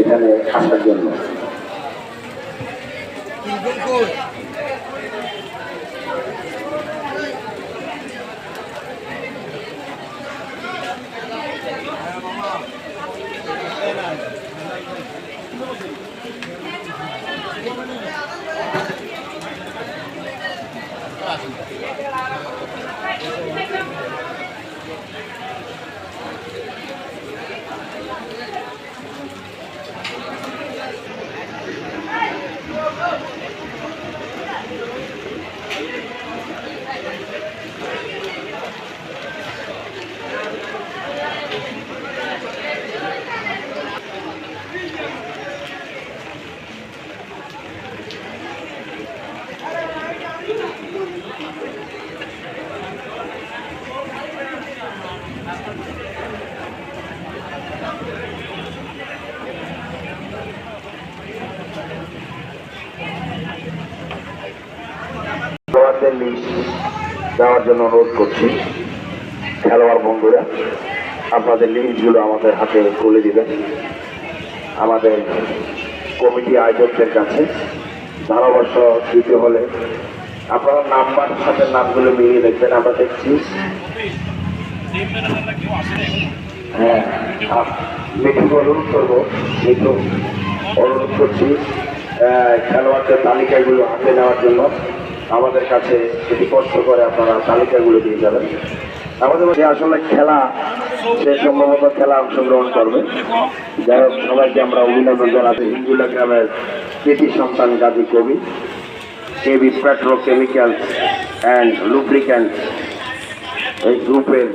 এখানে আসার জন্য খেলোয়াড়দের দেওয়ার জন্য অনুরোধ করছি, খেলোয়াড় বন্ধুরা, আপনাদের লিস্টগুলো আমাদের হাতে তুলে দিবেন। আমাদের কমিটি আয়োজকদের কাছে ধারাবর্ষ দিতে হলে আপনারা নাম্বার সাথে নামগুলো মিলিয়ে দেখবেন, আমরা দেখছি। হ্যাঁ অনুরোধ করব অনুরোধ করছি খেলোয়াড়দের তালিকাগুলো হাতে নেওয়ার জন্য। আমাদের কাছে যদি কষ্ট করে আপনারা তালিকাগুলো দিয়ে যাবেন। আমাদের মধ্যে আসলে খেলা, সে সম্ভবত খেলা অংশগ্রহণ করবে। যাই হোক, সবাইকে আমরা অভিনন্দন জানাতে হিন্দুলা গ্রামের কৃতি সন্তান Gazi Kabi, KB petro chemical and lubricant এই গ্রুপের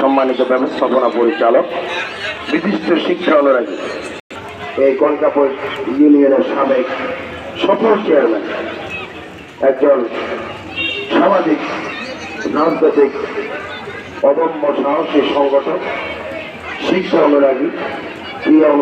সম্মানিত ব্যবস্থাপনা পরিচালক বিশিষ্ট শিক্ষা অনুরাগী। এই কনকাপুর ইউনিয়নের সাবেক সফল চেয়ারম্যান একজন সামাজিক রাজনৈতিক অদম্য সাহসী সংগঠক শিক্ষা অনুরাগী অনুরাগী